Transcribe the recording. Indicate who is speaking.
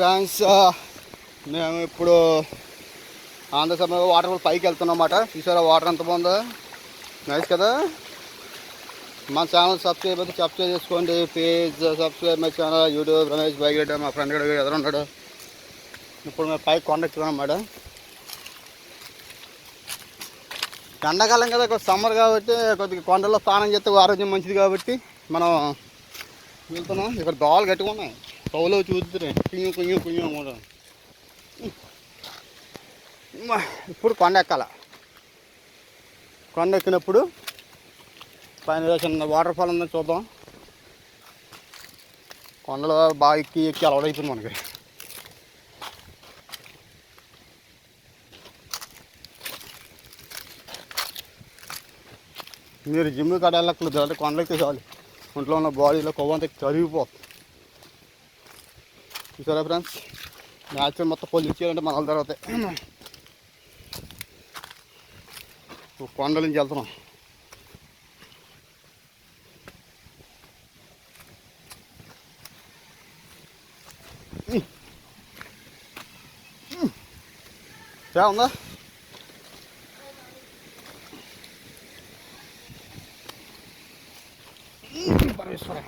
Speaker 1: France మేము ఇప్పుడు ఆంధ్రసభ water fall పైకి వెళ్తున్నాం అన్నమాట చూసారా వాటర్ ఎంత బాగుందో? నైస్ కదా? మా ఛానల్ సబ్స్క్రైబ్ అయితే సబ్స్క్రైబ్ చేసుకోండి. Page subscribe my channel YouTube Ramesh bike Reddy మా ఫ్రెండ్ కూడా ఎదురు ఉన్నాడు. ఇప్పుడు మేము పైకి కొండ ఎక్కుతున్నాం అన్నమాట. ఎండాకాలం కదా కొంచెం సమ్మర్ కాబట్టి కొద్దిగా కొండల్లో స్నానం చేస్తే ఆరోగ్యం మంచిది కాబట్టి మనం వెళ్తున్నాం. ఇక్కడ దోవలు కట్టుకున్నాయి పౌలో చూద్దురే కుయ్యం కుయ్యం కుయ్యం కూడా ఇప్పుడు కొండ ఎక్కాల కొండ ఎక్కినప్పుడు పైన చిన్న వాటర్ ఫాల్ ఉందని చూద్దాం కొండలో బాగా ఎక్కి ఎక్కి అలవాటైపోయింది మనకి మీరు జిమ్ కాడ వెళ్ళక్కర్లేదు అంటే కొండలెక్కితే చాలు ఒంట్లో ఉన్న బాడీలో కొవ్వు కరిగిపోతుంది చూసారా ఫ్రెండ్స్ న్యాచురల్ మొత్తం పొలి ఇచ్చారంటే మన వాళ్ళ తర్వాత. కొండల నుంచి వెళ్తున్నాం. చా ఉందా? పరమేశ్వర.